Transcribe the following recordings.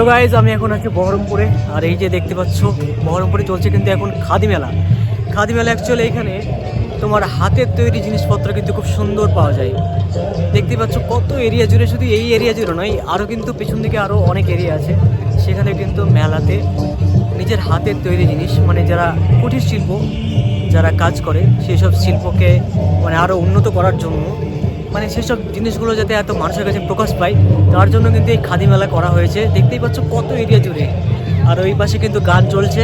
So guys আমি এখন আছি বহরমপুরে। আর এই যে দেখতে পাচ্ছ, বহরমপুরে চলছে কিন্তু এখন খাদি মেলা। খাদি মেলা অ্যাকচুয়ালি এখানে তোমার হাতের তৈরি জিনিসপত্র কিন্তু খুব সুন্দর পাওয়া যায়। দেখতে পাচ্ছ কত এরিয়া জুড়ে, শুধু এই এরিয়া জুড়ে নয় আরও কিন্তু পেছন দিকে আরও অনেক এরিয়া আছে। সেখানে কিন্তু মেলাতে নিজের হাতের তৈরি জিনিস মানে যারা কুটির শিল্প, যারা কাজ করে সেই সব শিল্পকে মানে আরও উন্নত করার জন্য মানে সেসব জিনিসগুলো যাতে এত মানুষের কাছে প্রকাশ পায়, তার জন্য কিন্তু এই খাদি মেলা করা হয়েছে। দেখতেই পাচ্ছ কত এরিয়া জুড়ে। আর ওই পাশে কিন্তু গান চলছে।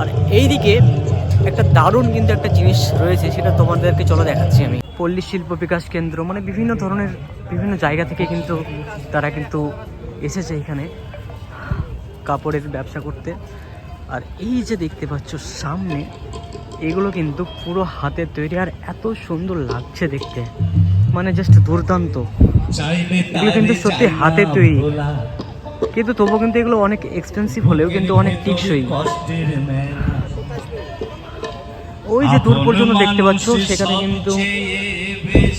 আর এই দিকে একটা দারুণ কিন্তু একটা জিনিস রয়েছে, সেটা তোমাদেরকে চলো দেখাচ্ছি আমি। পল্লী শিল্প বিকাশ কেন্দ্র মানে বিভিন্ন ধরনের বিভিন্ন জায়গা থেকে কিন্তু তারা কিন্তু এসেছে এখানে কাপড়ের ব্যবসা করতে। আর এই যে দেখতে পাচ্ছ সামনে, এগুলো কিন্তু পুরো হাতের তৈরি। আর এত সুন্দর লাগছে দেখতে। মানে জাস্ট দুর্দান্ত। এগুলো কিন্তু সত্যি হাতে তৈরি। কিন্তু তবুও কিন্তু এগুলো অনেক এক্সপেন্সিভ হলেও কিন্তু অনেক টিকসই। ওই যে দূর পর্যন্ত দেখতে পাচ্ছ সেখানে কিন্তু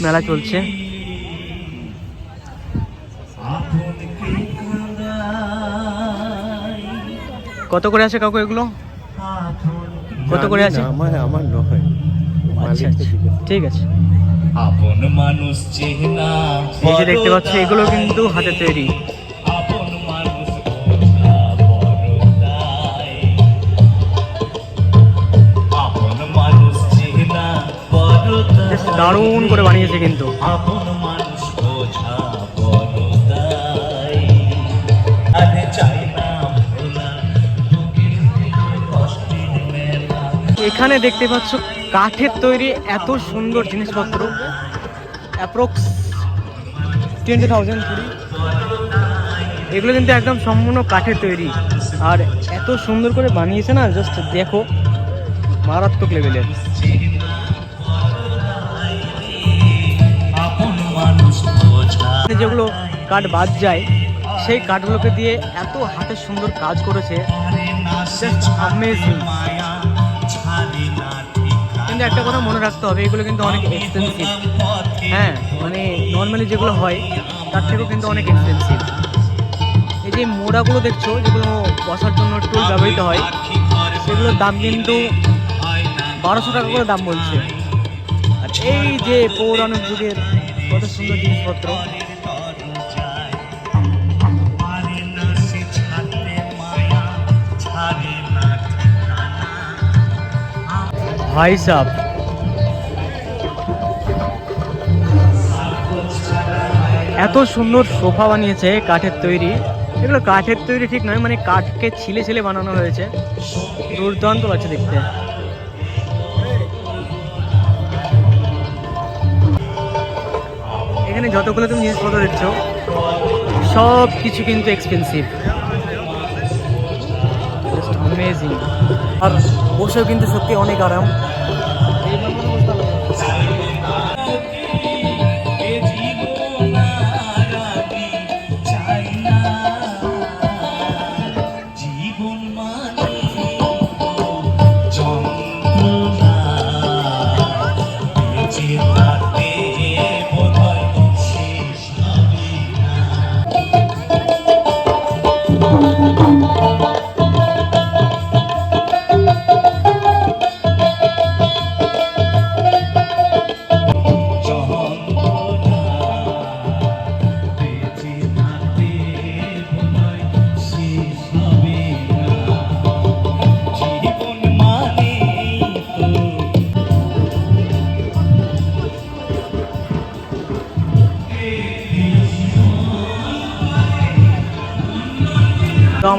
মেলা চলছে। কত করে আছে কাকু এগুলো? কত করে আছে? আমার আমার নয়। আচ্ছা আচ্ছা। ঠিক আছে। আপন মানুষ চেনা এই যে দেখতে পাচ্ছ এগুলো কিন্তু হাতে তৈরি। দারুণ করে বানিয়েছে কিন্তু। আপন মানুষ বোঝা বড়দাই। আরে এখানে দেখতে পাচ্ছ কাঠের তৈরি এত সুন্দর জিনিসপত্র। অ্যাপ্রক্স টোয়েন্টি থাউজেন্ড কুড়ি। এগুলো কিন্তু একদম সম্পূর্ণ কাঠের তৈরি। আর এত সুন্দর করে বানিয়েছে না জাস্ট দেখো মারাত্মক লেভেলের যেগুলো কাঠ বাদ যায় সেই কাঠগুলোকে দিয়ে এত হাতের সুন্দর কাজ করেছে। জাস্ট অ্যামেজিং কিন্তু একটা কথা মনে রাখতে হবে এগুলো কিন্তু অনেক এক্সপেন্সিভ হ্যাঁ মানে নর্মালি যেগুলো হয় তার থেকেও কিন্তু অনেক এক্সপেন্সিভ এই যে মোড়াগুলো দেখছ যেগুলো বসার জন্য টুল ব্যবহৃত হয় সেগুলোর দাম কিন্তু বারোশো টাকা করে দাম বলছে। আর এই যে পৌরাণিক যুগের কত সুন্দর জিনিসপত্র। ভাই সাহ এত সুন্দর সোফা বানিয়েছে কাঠের তৈরি। এগুলো কাঠের তৈরি ঠিক নয় মানে কাঠকে ছিলে ছিলে বানানো হয়েছে। দুর্দান্ত লাগছে দেখতে। এখানে যতগুলো তুমি জিনিসপত্র দেখছ সব কিছু কিন্তু এক্সপেন্সিভ অ্যামেজিং আর বসেও কিন্তু সত্যি অনেক আরাম।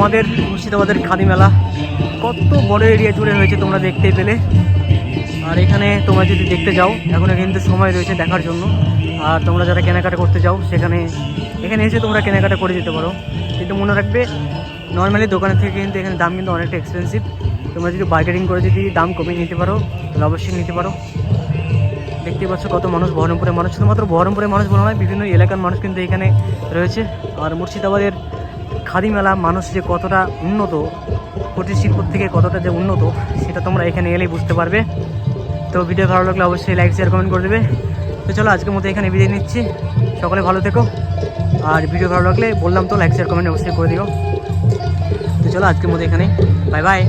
আমাদের মুর্শিদাবাদের খাদি মেলা। কত বড় এরিয়া জুড়ে হয়েছে তোমরা দেখতে পেলে। আর এখানে তোমরা যদি দেখতে যাও এখনও কিন্তু সময় রয়েছে দেখার জন্য। আর তোমরা যারা কেনাকাটা করতে যাও, সেখানে, এখানে এসে তোমরা কেনাকাটা করে যেতে পারো। কিন্তু মনে রাখবে নর্মালি দোকানের থেকে কিন্তু এখানে দাম কিন্তু অনেকটা এক্সপেন্সিভ তোমরা যদি বার্গেনিং করে যদি দাম কমিয়ে নিতে পারো, তাহলে অবশ্যই নিতে পারো। দেখতে পাচ্ছ কত মানুষ, বহরমপুরের মানুষ। শুধুমাত্র বহরমপুরের মানুষ বলা নয়, বিভিন্ন এলাকার মানুষ কিন্তু এখানে রয়েছে। আর মুর্শিদাবাদের খাদি মেলা মানুষ যে কতটা উন্নত, কুটির শিল্প থেকে কতটা যে উন্নত, সেটা তোমরা এখানে এলেই বুঝতে পারবে। তো ভিডিও ভালো লাগলে অবশ্যই লাইক শেয়ার কমেন্ট করে দেবে। তো চলো আজকের মতো এখানে বিদায় নিচ্ছি। সকলে ভালো থেকো। আর ভিডিও ভালো লাগলে বললাম তো লাইক শেয়ার কমেন্ট অবশ্যই করে দিও। তো চলো আজকের মতো এখানে বাই বাই